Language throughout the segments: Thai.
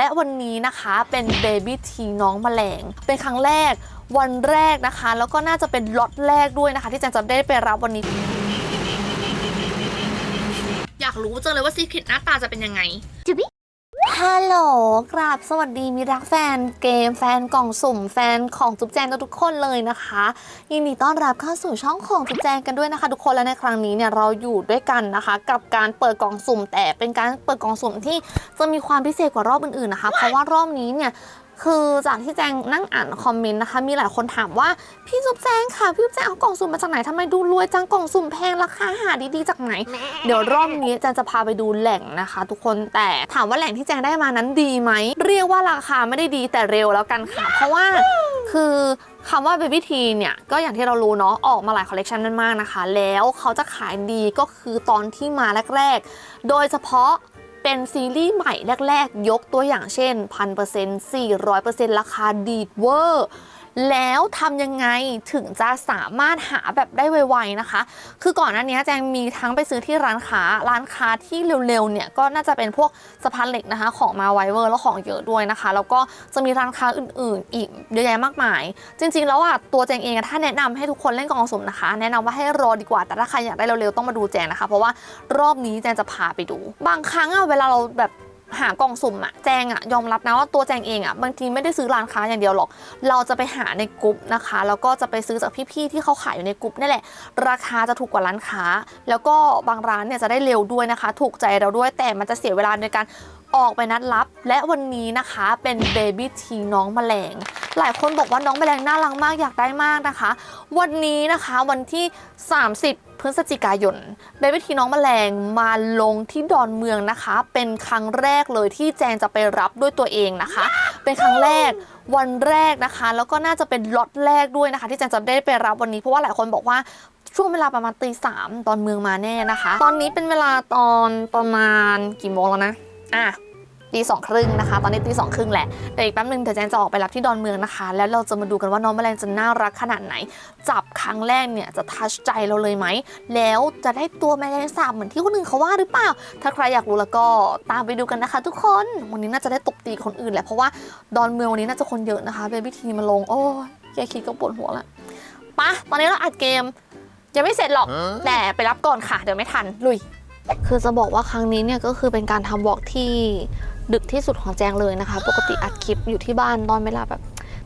และวันนี้นะคะเป็นเบบี้ทีน้องแมลง เป็นครั้งแรกวันแรกนะคะ แล้วก็น่าจะเป็นล็อตแรกด้วยนะคะ ที่แจงจะได้ไปรับวันนี้ อยากรู้จังเลยว่าซีคริตหน้าตาจะเป็นยังไง ฮัลโหลกราบสวัสดีมีรักแฟนเกมแฟนกล่องสุ่ม แฟนของจุ๊บแจงทุกคนเลยนะคะยินดีต้อนรับเข้าสู่ช่องของจุ๊บแจงกันด้วยนะคะ ทุกคนและในครั้งนี้เนี่ยเราอยู่ด้วยกันนะคะ กับการเปิดกล่องสุ่ม แต่เป็นการเปิดกล่องสุ่มที่จะมีความพิเศษกว่ารอบอื่นๆนะคะ เพราะว่ารอบนี้เนี่ย คือจากที่แจงนั่งอ่านคอมเมนต์นะคะ มีหลายคนถามว่าพี่จุ๊บแจงค่ะพี่จุ๊บแจงเอากล่องสุ่มมาจากไหนทำไมดูรวยจังกล่องสุ่มแพงราคาหาดีๆจากไหน เดี๋ยวรอบนี้แจงจะพาไปดูแหล่งนะคะ ทุกคนแต่ถามว่าแหล่งที่แจงได้มานั้นดีไหมเรียกว่าราคาไม่ได้ดีแต่เร็วแล้วกันค่ะ เพราะว่าคือคำว่า Baby T เนี่ย ก็อย่างที่เรารู้เนาะออกมาหลายคอลเลกชันมากๆนะคะ แล้วเขาจะขายดีก็คือตอนที่มาแรก ๆ โดยเฉพาะ เป็นซีรีส์ใหม่แรกๆ ยกตัวอย่างเช่น 1,000% 400%ราคาดีดเวอร์ แล้วทำยังไงถึงจะสามารถหาแบบได้ไวๆนะคะ คือก่อนหน้านี้แจงมีทั้งไปซื้อที่ร้านค้า ร้านค้าที่เร็วๆเนี่ยก็น่าจะเป็นพวกสะพานเหล็กนะคะ ของมาไวเวอร์แล้วของเยอะด้วยนะคะ แล้วก็จะมีร้านค้าอื่นๆ อีกเยอะแยะมากมาย จริง ๆ แล้วอะตัวแจงเองถ้าแนะนำให้ทุกคนเล่นกองสุ่มนะคะ แนะนำว่าให้รอดีกว่าแต่ถ้าใครอยากได้เร็วๆต้องมาดูแจงนะคะ เพราะว่ารอบนี้แจงจะพาไปดู บางครั้งอะเวลาเราแบบ หากล่องสุ่มอะแจงอะยอมรับนะว่าตัวแจงเองอะบางทีไม่ได้ซื้อร้านค้าอย่างเดียวหรอก เราจะไปหาในกลุ่มนะคะ แล้วก็จะไปซื้อจากพี่ๆที่เขาขายอยู่ในกลุ่มนี่แหละ ราคาจะถูกกว่าร้านค้า แล้วก็บางร้านเนี่ยจะได้เร็วด้วยนะคะ ถูกใจเราด้วยแต่มันจะเสียเวลาในการออกไปนัดรับ และวันนี้นะคะเป็นเบบี้ทีน้องแมลงหลายคนบอกว่าน้องแมลงน่ารักมากอยากได้มากนะคะ วันนี้นะคะวันที่ 30 พฤศจิกายนเบบี้ทีน้องแมลงมาลงที่ดอนเมืองนะคะ เป็นครั้งแรกเลยที่แจงจะไปรับด้วยตัวเองนะคะ เป็นครั้งแรกวันแรกนะคะ แล้วก็น่าจะเป็นล็อตแรกด้วยนะคะ ที่แจงจะได้ไปรับวันนี้เพราะว่าหลายคนบอกว่าช่วงเวลาประมาณตีสามตอนเมืองมาแน่นะคะ ตอนนี้เป็นเวลาตอนประมาณกี่โมงแล้วนะอะ ตีสองครึ่งนะคะ ตอนนี้ตีสองครึ่งแหละแต่อีกแป๊บนึงเดี๋ยวแจนจะออกไปรับที่ดอนเมืองนะคะ แล้วเราจะมาดูกันว่าน้องแมลงจะน่ารักขนาดไหน จับครั้งแรกเนี่ยจะทัชใจเราเลยไหม แล้วจะได้ตัวแมลงสาบเหมือนที่คนอื่นเขาว่าหรือเปล่า ถ้าใครอยากรู้แล้วก็ตามไปดูกันนะคะ ทุกคน วันนี้น่าจะได้ตบตีคนอื่นแหละ เพราะว่าดอนเมืองวันนี้น่าจะคนเยอะนะคะเบบี้ทีมาลง โอ้ยแค่คิดก็ปวดหัวละไปะตอนนี้เราอัดเกมยังไม่เสร็จหรอก แต่ไปรับก่อนค่ะ เดี๋ยวไม่ทัน ลุย คือจะบอกว่าครั้งนี้เนี่ยก็คือเป็นการทำวอล์กที่ ดึกที่สุดของแจงเลยนะคะ ปกติอัดคลิปอยู่ที่บ้านตอนเวลาแบบ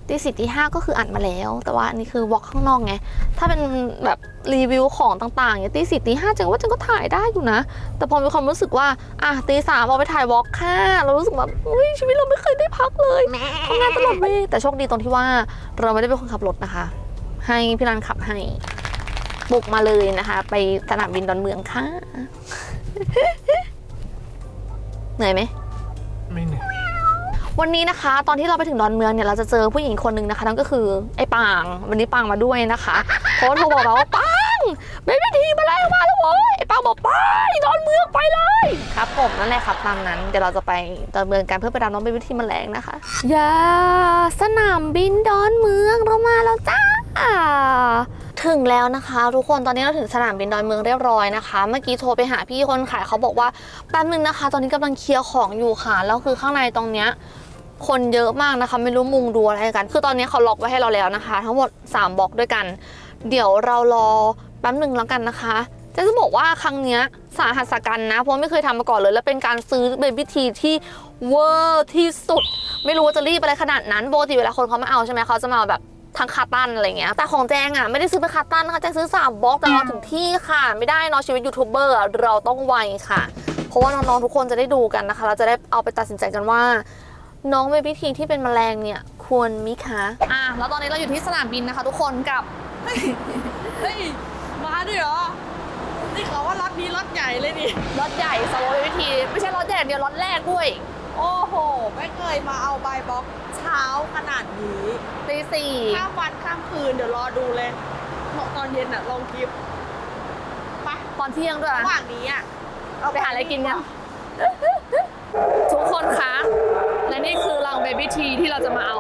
ตีสี่ตีห้าก็คืออัดมาแล้ว แต่ว่าอันนี้คือวอล์กข้างนอกไง ถ้าเป็นแบบรีวิวของต่างๆอย่างตีสี่ตีห้าจังว่าจังก็ถ่ายได้อยู่นะ แต่พอมีความรู้สึกว่า อะตีสามเอาไปถ่ายวอล์กค่ะ เรารู้สึกแบบอุ้ยชีวิตเราไม่เคยได้พักเลยทำงานตลอดเวลยแต่โชคดีตรงที่ว่าเราไม่ได้เป็นคนขับรถนะคะ ให้พี่รันขับให้บุกมาเลยนะคะ ไปสนามบินดอนเมืองค่ะ เหนื่อยไหมไม่เหนื่อย วันนี้นะคะ ตอนที่เราไปถึงดอนเมืองเนี่ยเราจะเจอผู้หญิงคนหนึ่งนะคะนั่นก็คือไอ้ปาง วันนี้ปางมาด้วยนะคะเพราะว่าโทรบอกเราว่าปางเบบี้ทีมาแล้วมาแล้วโว้ยไอ้ปางบอกไปดอนเมืองไปเลยครับผมนั่นแหละครับตามนั้นเดี๋ยวเราจะไปดอนเมืองกันเพื่อไปรับน้องเบบี้ทีมาแรงนะคะอย่าสนามบินดอนเมืองเรามาแล้วจ้าถึงแล้วนะคะ ทุกคนตอนนี้เราถึงสนามบินดอนเมืองเรียบร้อยนะคะ เมื่อกี้โทรไปหาพี่คนขายเขาบอกว่าแป๊บนึงนะคะ ตอนนี้กำลังเคลียร์ของอยู่ค่ะแล้วคือข้างในตรงเนี้ย คนเยอะมากนะคะ ไม่รู้มุงดูอะไรกัน คือตอนนี้เขาล็อกไว้ให้เราแล้วนะคะ ทั้งหมด 3บล็อกด้วยกัน เดี๋ยวเรารอแป๊บหนึ่งแล้วกันนะคะจะจะบอกว่าครั้งเนี้ยสาหัสกันนะ เพราะไม่เคยทำมาก่อนเลย และเป็นการซื้อเบบี้ทีที่เวอร์ที่สุด ไม่รู้ว่าจะรีบอะไรขนาดนั้นปกติเวลาคนเขามาเอาใช่ไหมเขาจะมาแบบทั้งคาตันอะไรเงี้ย แต่ของแจงอะไม่ได้ซื้อเป็นคาตันนะคะแจงซื้อสามบล็อกแต่รอถึงที่ค่ะ ไม่ได้เนอะชีวิตยูทูบเบอร์เราต้องไวค่ะ เพราะว่าน้องๆทุกคนจะได้ดูกันนะคะ เราจะได้เอาไปตัดสินใจกันว่า น้องเบบี้ทีที่เป็นแมลงเนี่ย ควรมิคะอะแล้วตอนนี้เราอยู่ที่สนามบินนะคะทุกคนกับ เฮ้ยมาด้วยเหรอนี่เขาว่าล็อตนี้ล็อตใหญ่เลยนี่รถใหญ่สโลเบบี้ทีไม่ใช่รถใหญ่อย่างเดียวรถแรกด้วยโอ้โห ไม่เคยมาเอาใบบล็อกเช้าขนาดนี้ตีสี่ข้ามวันข้ามคืนเดี๋ยวรอดูเลยตอนเย็นอะลงคลิปไปตอนเที่ยงด้วยระนะหว่างนี้อะไปหาอะไรกินกันทุกคนคะ และนี่คือรังเบบี้ทีที่เราจะมาเอา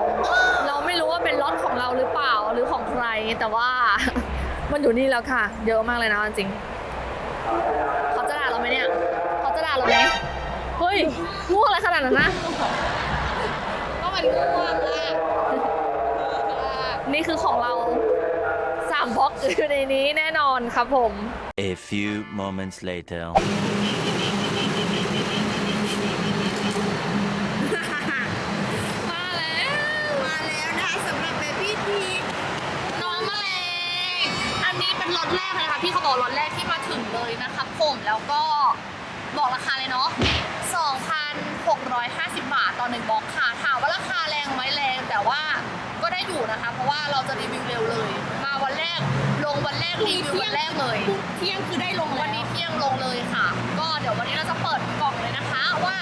เราไม่รู้ว่าเป็นล็อตของเราหรือเปล่าหรือของใคร แต่ว่า มันอยู่นี่แล้วค่ะ เยอะมากเลยนะจริงเขาจะด่าเราไหมเนี่ยเขาจะด่าเราไหมเฮ้ยง่วงอะไรขนาดนั้นนะก็มันง่วงมานี่คือของเราสามบ็อกอยู่ในนี้แน่นอนครับผม A few moments later รถแรกที่มาถึงเลยนะครับผมแล้วก็บอกราคาเลยเนาะ 2,650 บาทต่อหนึ่งบล็อกค่ะ ถามว่าราคาแรงไหมแรง แต่ว่าก็ได้อยู่นะคะ เพราะว่าเราจะรีวิวเร็วเลย มาวันแรกลงวันแรกรีวิววันแรกเลย เที่ยงคือได้ลงวันแล้วนี้เที่ยงลงเลยค่ะ ก็เดี๋ยววันนี้เราจะเปิดกล่องเลยนะคะ ว่า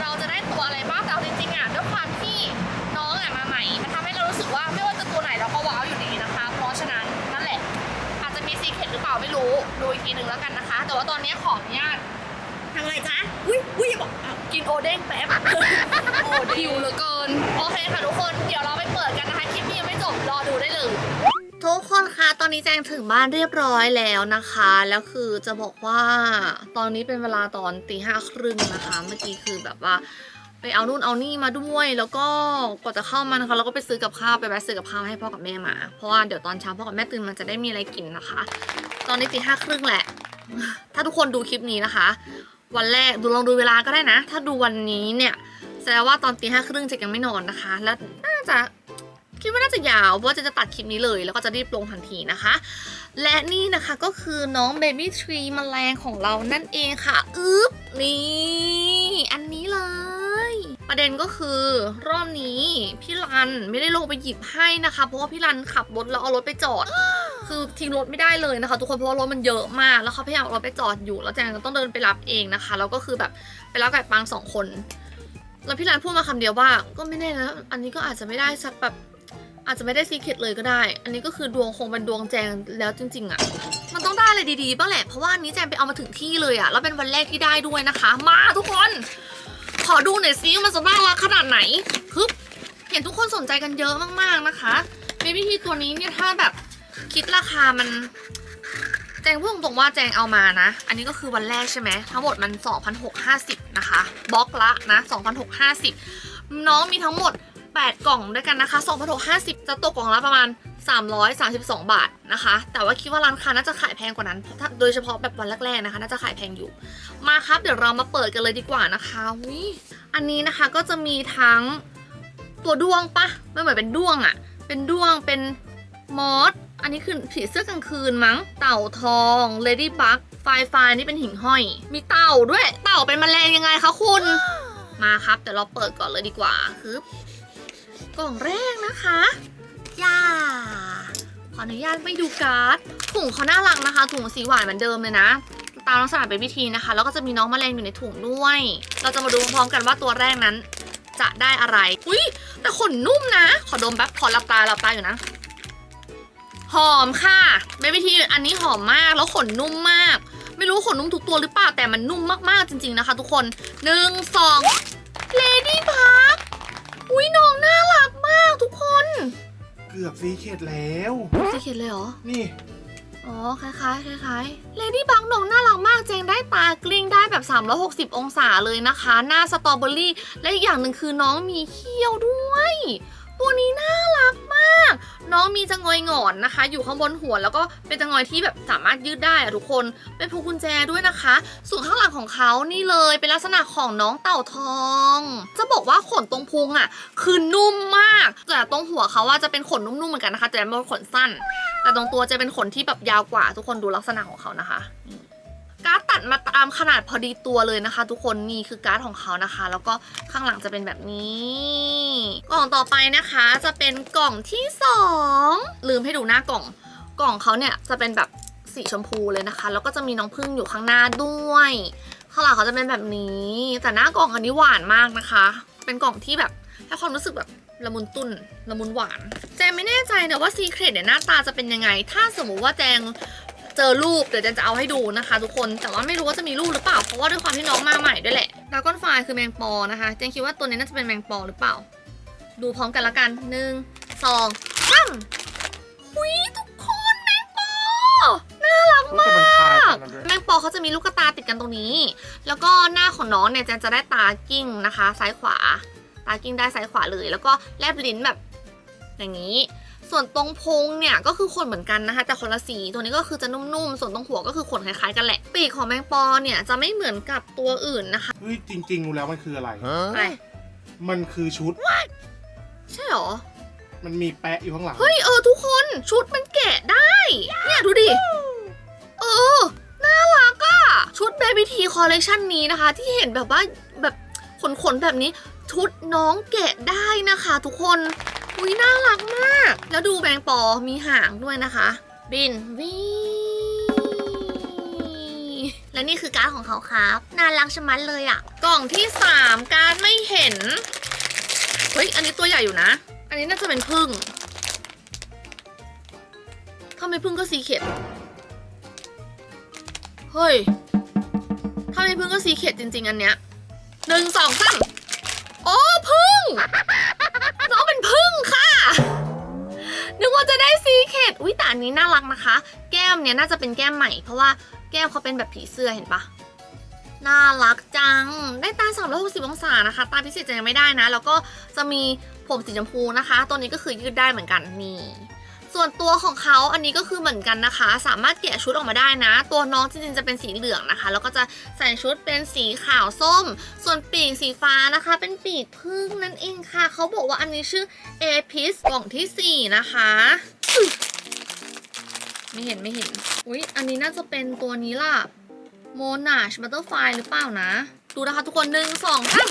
เราจะได้ตัวอะไรบ้างแต่เอาจริงๆอะด้วยความที่น้องอะมาใหม่ มันทำให้เรารู้สึกว่าไม่ว่าจะตัวไหนเราก็ว้าวอยู่ในนี้นะคะ เพราะฉะนั้นนั่นแหละอาจจะ มีซีเคร็ตหรือเปล่าไม่รู้ ดูอีกทีหนึ่งแล้วกันนะคะ แต่ว่าตอนนี้ขออนุญาตทำอะไรจ๊ะ อุ้ยอุ้ยอย่าบอกอ้าวกินโอเด้งแป๊บ โอ้หิวเหลือเกิน โอเคค่ะทุกคน เดี๋ยวเราไปเปิดกันนะคะคลิปนี้ยังไม่จบ รอดูได้เลย ทุกคนคะ ตอนนี้แจงถึงบ้านเรียบร้อยแล้วนะคะ แล้วคือจะบอกว่า ตอนนี้เป็นเวลาตอนตีห้าครึ่งนะคะ เมื่อกี้คือแบบว่า ไปเอานู่นเอานี่มาด้วย แล้วก็กว่าจะเข้ามานะคะเราก็ไปซื้อกับข้าวไปแวะซื้อกับข้าวให้พ่อกับแม่มา เพราะว่าเดี๋ยวตอนเช้าพ่อกับแม่ตื่นมันจะได้มีอะไรกินนะคะ ตอนนี้ตีห้าครึ่งแหละ ถ้าทุกคนดูคลิปนี้นะคะ วันแรกดูลองดูเวลาก็ได้นะ ถ้าดูวันนี้เนี่ยแสดงว่าตอนตีห้าครึ่งจะยังไม่นอนนะคะ แล้วน่าจะคิดว่าน่าจะยาวเพราะว่าจะจะตัดคลิปนี้เลยแล้วก็จะรีบลงทันทีนะคะ และนี่นะคะก็คือน้องเบบี้ทรีแมลงของเรานั่นเองค่ะ อึ๊บนี่ อันนี้เลย ประเด็นก็คือรอบนี้พี่รันไม่ได้ลงไปหยิบให้นะคะ เพราะว่าพี่รันขับรถแล้วเอารถไปจอด คือทิ้งรถไม่ได้เลยนะคะ ทุกคนเพราะว่ารถมันเยอะมากแล้วเขาพยายามเอารถไปจอดอยู่ แล้วแจงก็ต้องเดินไปรับเองนะคะแล้วก็คือแบบไปรับไก่ปังสองคน แล้วพี่รันพูดมาคำเดียวว่า ก็ไม่แน่นะอันนี้ก็อาจจะไม่ได้สักแบบอาจจะไม่ได้ซีเคร็ตเลยก็ได้ อันนี้ก็คือดวงคงเป็นดวงแจงแล้วจริง ๆอะ่ะ มันต้องได้อะไรดีๆบ้างแหละ เพราะว่านนี้แจงไปเอามาถึงที่เลยอะ่ะ แล้วเป็นวันแรกที่ได้ด้วยนะคะ มาทุกคน ขอดูหน่อยซิวมันจะน่ารักขนาดไหนฮึบเห็นทุกคนสนใจกันเยอะมากๆนะคะเบบี้ทีตัวนี้เนี่ยถ้าแบบคิดราคามัน แจงพูดตรงๆว่าแจงเอามานะ อันนี้ก็คือวันแรกใช่ไหมทั้งหมดมัน 2,650 นะคะ บล็อกละนะ 2,650 น้องมีทั้งหมด 8 กล่องด้วยกันนะคะ2,650จะตกกล่องละประมาณ 332 บาทนะคะ แต่ว่าคิดว่าร้านค้าน่าจะขายแพงกว่านั้น โดยเฉพาะแบบวันแรกๆนะคะ น่าจะขายแพงอยู่ มาครับ เดี๋ยวเรามาเปิดกันเลยดีกว่านะคะวิอันนี้นะคะก็จะมีทั้งตัวด้วงปะไม่เหมือนเป็นด้วงอะเป็นด้วงเป็นมอสอันนี้คือผีเสื้อกลางคืนมั้ง เต่าทองเลดี้บักไฟไฟนี่เป็นหิ่งห้อย มีเต่าด้วย เต่าเป็นแมลงยังไงคะคุณ มาครับเดี๋ยวเราเปิดก่อนเลยดีกว่าคือ กล่องแรกนะคะย่าขออนุญาตไม่ดูการ์ดถุงเขาน่ารักนะคะ ถุงสีหวานเหมือนเดิมเลยนะตามลักษณะเป็นวิธีนะคะ แล้วก็จะมีน้องแมลงอยู่ในถุงด้วย เราจะมาดูพร้อมกันว่าตัวแรกนั้น จะได้อะไร อุ้ยแต่ขนนุ่มนะ ขอดมแป๊บขอหลับตาหลับตาอยู่นะ หอมค่ะเป็นวิธีอันนี้หอมมากแล้วขนนุ่มมาก ไม่รู้ขนนุ่มทุกตัวหรือเปล่าแต่มันนุ่มมากๆจริง ๆนะคะ ทุกคนหนึ่งสองเลดี้พักอุ้ยน้องารักมากทุกคนเกือบซีเข็ดแล้วสีเขียนเลยเหรอ นี่ อ๋อ คล้ายๆคล้ายๆเลดี้บังน้องน่ารักมาก เจงได้ตากลิ้งได้แบบ 360 องศาเลยนะคะ หน้าสตรอเบอรี่ และอีกอย่างหนึ่งคือน้องมีเขี้ยวด้วย ตัวนี้น่ารักมาก น้องมีจะงอยหงอนนะคะ อยู่ข้างบนหัวแล้วก็เป็นจะงอยที่แบบสามารถยืดได้อะทุกคน เป็นพวงกุญแจด้วยนะคะ ส่วนข้างหลังของเขานี่เลยเป็นลักษณะของน้องเต่าทอง จะบอกว่าขนตรงพุงอะคือนุ่มมาก แต่ตรงหัวเขาว่าจะเป็นขนนุ่มๆเหมือนกันนะคะแต่เป็นขนสั้น แต่ตรงตัวจะเป็นขนที่แบบยาวกว่าทุกคนดูลักษณะของเขานะคะนี่ การ์ดตัดมาตามขนาดพอดีตัวเลยนะคะ ทุกคนนี่คือการ์ดของเขานะคะ แล้วก็ข้างหลังจะเป็นแบบนี้ กล่องต่อไปนะคะจะเป็นกล่องที่สองลืมให้ดูหน้ากล่อง กล่องเขาเนี่ยจะเป็นแบบสีชมพูเลยนะคะ แล้วก็จะมีน้องพึ่งอยู่ข้างหน้าด้วยข้างหลังเขาจะเป็นแบบนี้ แต่หน้ากล่องอันนี้หวานมากนะคะ เป็นกล่องที่แบบให้ความรู้สึกแบบละมุนตุ้นละมุนหวาน แจงไม่แน่ใจนะว่าซีเครตเนี่ยหน้าตาจะเป็นยังไง ถ้าสมมุติว่าแจง เจอรูปเดี๋ยวแจงจะเอาให้ดูนะคะ ทุกคนแต่ว่าไม่รู้ว่าจะมีรูปหรือเปล่าเพราะว่าด้วยความที่น้องมาใหม่ด้วยแหละดากอนไฟคือแมงปอนะคะแจงคิดว่าตัวนี้น่าจะเป็นแมงปอหรือเปล่า ดูพร้อมกันละกันหนึ่งสองสามหุยทุกคนแมงปอน่ารักมาจะมันคลากแมงปอเขาจะมีลูกตาติดกันตรงนี้ แล้วก็หน้าของน้องเนี่ยแจนจะได้ตากิ้งนะคะ ซ้ายขวา ตากิ้งได้ซ้ายขวาเลย แล้วก็แลบลิ้นแบบอย่างนี้ สส่วนตรงพุงเนี่ยก็คือขนเหมือนกันนะคะ แต่คนละสีตัวนี้ก็คือจะนุ่มๆ ส่วนตรงหัวก็คือขนคล้ายๆกันแหละ ปีกของแมงปอเนี่ยจะไม่เหมือนกับตัวอื่นนะคะเฮ้ยจริงๆรู้แล้วมันคืออะไร อะไรมันคือชุด ใช่เหรอ มันมีแปะอยู่ข้างหลัง เฮ้ยเออทุกคนชุดมันแกะได้ เนี่ยดูดิ เออ น่ารักอะชุด Baby T Collection นี้นะคะ ที่เห็นแบบว่าแบบขนๆแบบนี้ชุดน้องแกะได้นะคะ ทุกคน อุ้ยน่ารักมาก แล้วดูแมงปอมีหางด้วยนะคะ บินวีและนี่คือการ์ดของเขาครับ น่ารักชะมัดเลยอะกล่องที่ 3 การไม่เห็น เฮ้ย อันนี้ตัวใหญ่อยู่นะ อันนี้น่าจะเป็นพึ่งถ้าไม่พึ่งก็สีเข็ด เฮ้ย ถ้าไม่พึ่งก็สีเข็ดจริง ๆ อันเนี้ยหนึ่งสองสามโอ้พึ่ง ว่าจะได้สีเข็ดอุ้ยแต่อันนี้น่ารักนะคะ แก้มเนี่ยน่าจะเป็นแก้มใหม่ เพราะว่าแก้มเขาเป็นแบบผีเสื้อเห็นปะน่ารักจัง ได้ตา 360 องศานะคะ ตาพิเศษจะยังไม่ได้นะ แล้วก็จะมีผมสีชมพูนะคะ ตัวนี้ก็คือยืดได้เหมือนกันนี่ ส่วนตัวของเขาอันนี้ก็คือเหมือนกันนะคะ สามารถแกะชุดออกมาได้นะ ตัวน้องจริงๆจะเป็นสีเหลืองนะคะ แล้วก็จะใส่ชุดเป็นสีขาวส้ม ส่วนปีกสีฟ้านะคะ เป็นปีกพึ่งนั่นเองค่ะ เขาบอกว่าอันนี้ชื่อเอพิสกล่องทีสี่4 นะคะ ไม่เห็นไม่เห็น อุ๊ย อันนี้น่าจะเป็นตัวนี้ล่ะโมนาชบัตเตอร์ไฟหรือเปล่านะ ดูนะคะทุกคนหนึ่งสองสาม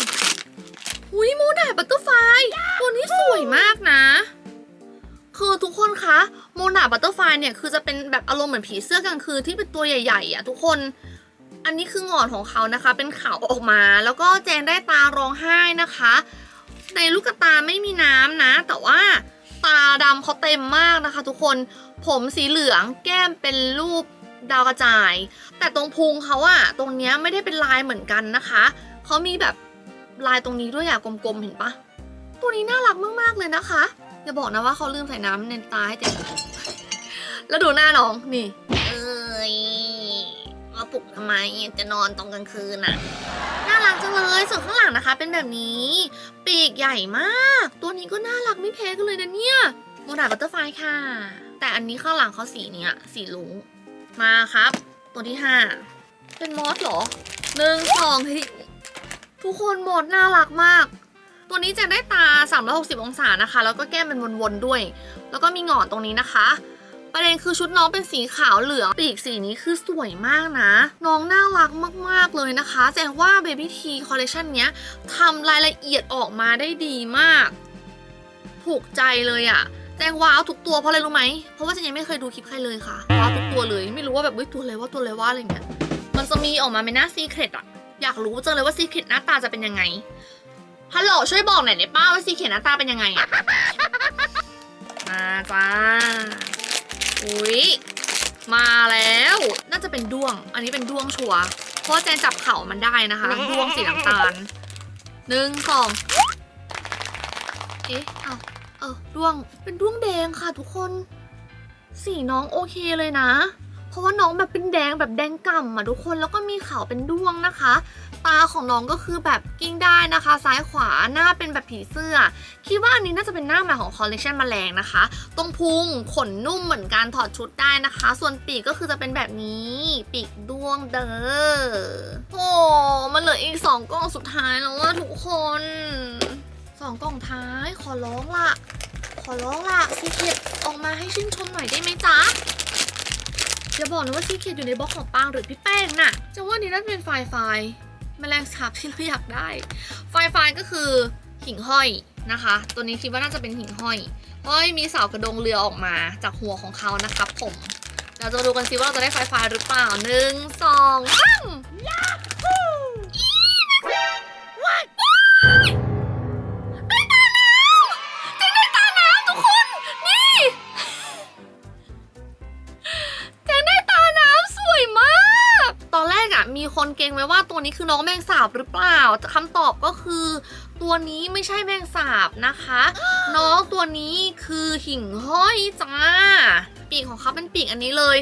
อุ้ยโมนาชบัตเตอร์ไฟตัวนี้สวยมากนะ คือทุกคนคะโมนาบัตเตอร์ไฟเนี่ยคือจะเป็นแบบอารมณ์เหมือนผีเสื้อกลางคืนที่เป็นตัวใหญ่ๆอะทุกคน อันนี้คือหงอนของเขานะคะ เป็นขาวออกมา แล้วก็แจงได้ตาร้องไห้นะคะ ในลูกตาไม่มีน้ำนะ แต่ว่าตาดำเขาเต็มมากนะคะ ทุกคนผมสีเหลืองแก้มเป็นรูปดาวกระจาย แต่ตรงพุงเขาอะตรงเนี้ยไม่ได้เป็นลายเหมือนกันนะคะเขามีแบบลายตรงนี้ด้วยอะกลมๆเห็นปะตัวนี้น่ารักมากๆเลยนะคะ อย่าบอกนะว่าเขาลืมใส่น้ำในตาให้เต็มแล้วดูหน้าน้องนี่ เอ้ยมาปลุกทำไมจะนอนตอนกลางคืนอะน่ารักจังเลยส่วนข้างหลังนะคะ เป็นแบบนี้ ปีกใหญ่มาก ตัวนี้ก็น่ารักไม่แพ้กันเลยนะเนี่ยโมนาบัตเตอร์ไฟค่ะ แต่อันนี้ข้างหลังเขาสีเนี้ยสีลุงมาครับ ตัวที่ห้าเป็นมอสเหรอหนึ่งสองเฮ้ยทุกคนมอสน่ารักมาก ตัวนี้จะได้ตา 360 องศานะคะ แล้วก็แก้มเป็นวนๆด้วย แล้วก็มีหงอนตรงนี้นะคะ ประเด็นคือชุดน้องเป็นสีขาวเหลือง ปีกสีนี้คือสวยมากนะ น้องน่ารักมากๆเลยนะคะ แสดงว่า Baby T Collection เนี้ยทำรายละเอียดออกมาได้ดีมาก ถูกใจเลยอะแจงว้าวทุกตัวเพราะอะไรรู้ไหม เพราะว่าแจงยังไม่เคยดูคลิปใครเลยค่ะว้าวทุกตัวเลย ไม่รู้ว่าแบบเฮ้ยตัวอะไรว่าตัวอะไรว่าอะไรเงี้ย มันจะมีออกมาเป็นหน้าซีเครตอะอยากรู้จังเลยว่าซีเครตหน้าตาจะเป็นยังไง ฮัลโหลช่วยบอกหน่อยได้ป้าว่าซีเครตหน้าตาเป็นยังไงอะมาจ้า อุ๊ย มาแล้ว น่าจะเป็นด้วง อันนี้เป็นด้วงชัวร์เพราะว่าแจนจับเข่ามันได้นะคะ ด้วงสีน้ำตาลหนึ่งสองเอ๊ะเอาเออด้วง เป็นด้วงแดงค่ะทุกคน สีน้องโอเคเลยนะ เพราะว่าน้องแบบเป็นแดงแบบแดงก่ำอะทุกคน แล้วก็มีขาวเป็นด้วงนะคะตาของน้องก็คือแบบกิ้งได้นะคะ ซ้ายขวาหน้าเป็นแบบผีเสื้อ คิดว่าอันนี้น่าจะเป็นหน้าใหม่ของคอลเลคชันแมลงนะคะ ตรงพุงขนนุ่มเหมือนกันถอดชุดได้นะคะ ส่วนปีกก็คือจะเป็นแบบนี้ปีกด้วงเด้อโอ้มันเหลืออีกสองกล่องสุดท้ายแล้วว่าทุกคนสองกล่องท้ายขอร้องละขอร้องละซีเคดออกมาให้ชื่นชมหน่อยได้ไหมจ๊ะอย่าบอกนะว่าซีเคดอยู่ในบล็อกของปางหรือพี่แป้งน่ะจะว่านี้น่าจะเป็นไฟล์ไฟล์ แมลงสาบที่เราอยากได้ ไฟฟายก็คือหิ่งห้อยนะคะ ตัวนี้คิดว่าน่าจะเป็นหิ่งห้อยเฮ้ยมีเสากระดงเรือออกมาจากหัวของเขานะครับผมเราจะดูกันซิว่าเราจะได้ไฟฟ้าหรือเปล่าหนึ่งสองสาม คือน้องแมงสาบหรือเปล่าคำตอบก็คือ ตัวนี้ไม่ใช่แมงสาบนะคะ น้องตัวนี้คือหิ่งห้อยจ้า ปีกของเขาเป็นปีกอันนี้เลย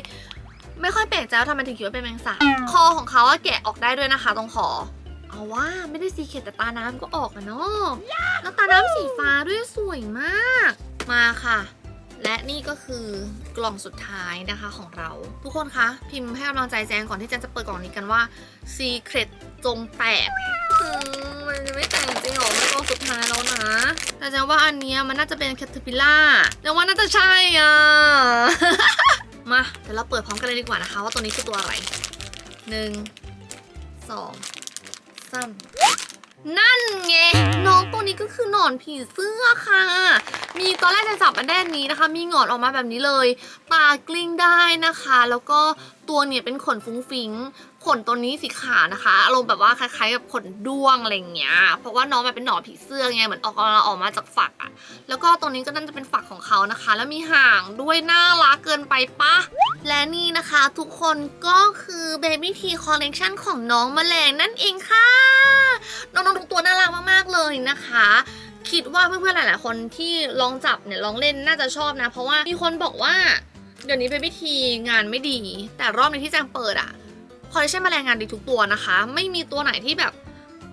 ไม่ค่อยแปลกใจว่าทำไมถึงคิดว่าเป็นแมงสาบคอของเขาอะแกะออกได้ด้วยนะคะ ตรงคอเอาว่าไม่ได้สีเข็ดแต่ตาน้ำก็ออกอะเนาะแล้วตาน้ำสีฟ้าด้วยสวยมาก มาค่ะ และนี่ก็คือกล่องสุดท้ายนะคะของเรา ทุกคนคะ พิมพ์ให้กำลังใจแจงก่อนที่แจงจะเปิดกล่องนี้กันว่า Secret จงแตกอืมมันจะไม่แตกจริงเหรอมันกล่องสุดท้ายแล้วนะ แต่แจงว่าอันเนี้ยมันน่าจะเป็น Caterpillar แจงว่าน่าจะใช่อะ มาเดี๋ยวเราเปิดพร้อมกันเลยดีกว่านะคะ ว่าตัวนี้คือตัวอะไรหนึ่งสองสามนั่นไงน้องตัวนี้ก็คือหนอนผีเสื้อค่ะ มีตอนแรกจะจับอันแรกนี้นะคะ มีหงอนออกมาแบบนี้เลย ตากลิ้งได้นะคะ แล้วก็ตัวเนี่ยเป็นขนฟุ้งฟิ้งขนตัวนี้สีขาวนะคะอารมณ์แบบว่าคล้ายๆกับขนด้วงอะไรเงี้ย เพราะว่าน้องมันเป็นหนอนผีเสื้อไงเหมือนออกมาออกมาจากฝักอะแล้วก็ตรงนี้ก็น่าจะเป็นฝักของเขานะคะ แล้วมีห่างด้วยน่ารักเกินไปปะและนี่นะคะทุกคนก็คือ Baby T Collection ของน้องแมลงนั่นเองค่ะ น้องๆทุกตัวน่ารักมากๆเลยนะคะ คิดว่าเพื่อนๆหลายๆคนที่ลองจับเนี่ยลองเล่นน่าจะชอบนะ เพราะว่ามีคนบอกว่า เดี๋ยวนี้เป็นวิธีงานไม่ดี แต่รอบนี้ที่แจงเปิดอะคอลเลคชันแมลงงานดีทุกตัวนะคะ ไม่มีตัวไหนที่แบบ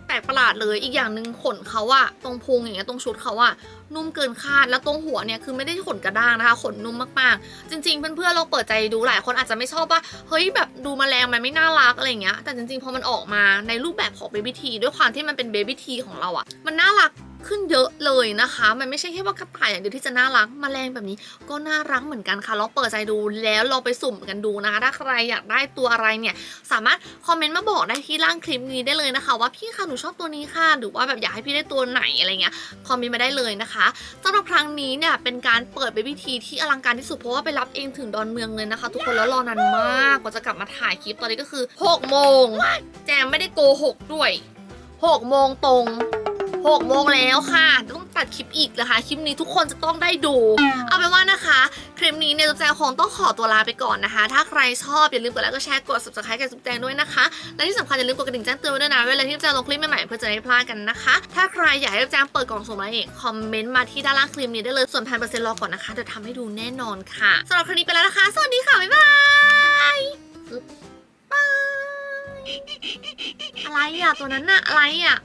แปลกประหลาดเลยอีกอย่างหนึ่งขนเขาอะตรงพุงอย่างเงี้ยตรงชุดเขาอะ นุ่มเกินคาดแล้วตรงหัวเนี่ยคือไม่ได้ขนกระด้างนะคะ ขนนุ่มมากๆ จริงๆเพื่อนๆลองเปิดใจดูหลายคนอาจจะไม่ชอบว่าเฮ้ยแบบดูแมลงมันไม่น่ารักอะไรเงี้ยแต่จริงๆพอมันออกมาในรูปแบบของเบบี้ทีด้วยความที่มันเป็นเบบี้ทีของเราอะมันน่ารักขึ้นเยอะเลยนะคะ มันไม่ใช่แค่ว่ากระต่ายอย่างเดียวที่จะน่ารักแมลงแบบนี้ ก็น่ารักเหมือนกันค่ะลองเปิดใจดูแล้วลองไปสุ่มกันดูนะคะ ถ้าใครอยากได้ตัวอะไรเนี่ย สามารถคอมเมนต์มาบอกได้ที่ล่างคลิปนี้ได้เลยนะคะ ว่าพี่คะหนูชอบตัวนี้ค่ะหรือว่าแบบอยากให้พี่ได้ตัวไหนอะไรเงี้ยคอมเมนต์มาได้เลยนะคะสำหรับครั้งนี้เนี่ยเป็นการเปิดเบบี้ทีที่อลังการที่สุดเพราะว่าไปรับเองถึงดอนเมืองเลยนะคะ ทุกคนแล้วรอนานมากกว่าจะกลับมาถ่ายคลิปตอนนี้ก็คือ6โมงแจมไม่ได้โกหกด้วย6โมงตรง 6โมงแล้วค่ะ ต้องตัดคลิปอีกนะคะ คลิปนี้ทุกคนจะต้องได้ดู เอาเป็นว่านะคะ คลิปนี้เนี่ยจุ๊บแจงคงต้องขอตัวลาไปก่อนนะคะ ถ้าใครชอบอย่าลืมกดไลค์กดแชร์กด subscribe กับจุ๊บแจงด้วยนะคะ และที่สำคัญอย่าลืมกดกระดิ่งแจ้งเตือนไว้ด้วยนะเวลาที่จุ๊บแจงลงคลิปใหม่ๆเพื่อจะได้ไม่พลาดกันนะคะ ถ้าใครอยากให้จุ๊บแจงเปิดกล่องสุ่มอะไรอีกคอมเมนต์มาที่ด้านล่างคลิปนี้ได้เลยส่วนพันเปอร์เซ็นต์รอก่อนนะคะเดี๋ยวทำให้ดูแน่นอนค่ะสำหรับคลิปนี้ไปแล้วนะคะ สวัสดีค่ะบ๊ายบายปึ๊บบายอะไรอะตัวนั้นน่ะอะไรอะ